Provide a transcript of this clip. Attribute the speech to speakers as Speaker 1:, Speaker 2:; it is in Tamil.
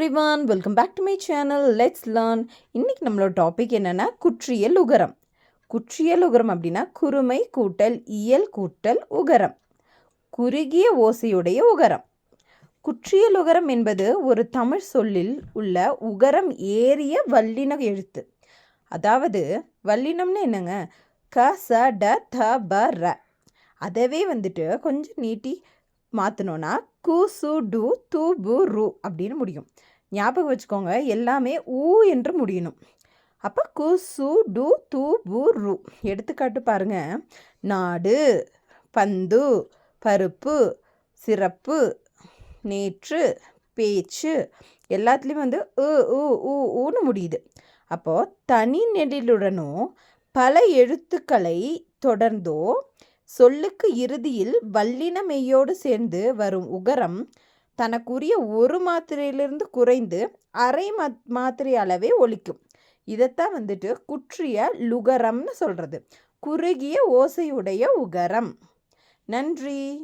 Speaker 1: Everyone welcome back to my channel let's learn இன்னைக்கு நம்மளோட டாபிக் என்னென்னா குற்றியல் உகரம். குற்றியல் உகரம் அப்படின்னா குறுமை கூட்டல் இயல் கூட்டல் உகரம். குறுகிய ஓசையுடைய உகரம். குற்றியல் உகரம் என்பது ஒரு தமிழ் சொல்லில் உள்ள உகரம் ஏறிய வல்லின எழுத்து. அதாவது வல்லினம்னு என்னங்க? க ச ட த ப ர. அதவே வந்துட்டு கொஞ்சம் நீட்டி மாற்றினோன்னா கு சு டு து பு ரு அப்படின்னு முடியும். ஞாபகம் வச்சுக்கோங்க எல்லாமே ஊ என்று முடியணும். அப்போ கு சு டு து பு ரு. எடுத்துக்காட்டு பாருங்கள் நாடு பந்து பருப்பு சிறப்பு நேற்று பேச்சு. எல்லாத்துலேயும் வந்து உ உ ஊன்னு முடியுது. அப்போது தனி நெடிலுடனும் பல எழுத்துக்களை தொடர்ந்தோ சொல்லுக்கு இறுதியில் வல்லின மெய்யோடு சேர்ந்து வரும் உகரம் தனக்குரிய ஒரு மாத்திரையிலிருந்து குறைந்து அரை மாத்திரை அளவே ஒலிக்கும் இதைத்தான் வந்துட்டு குற்றிய லுகரம்னு சொல்கிறது குறுகிய ஓசையுடைய உகரம். நன்றி.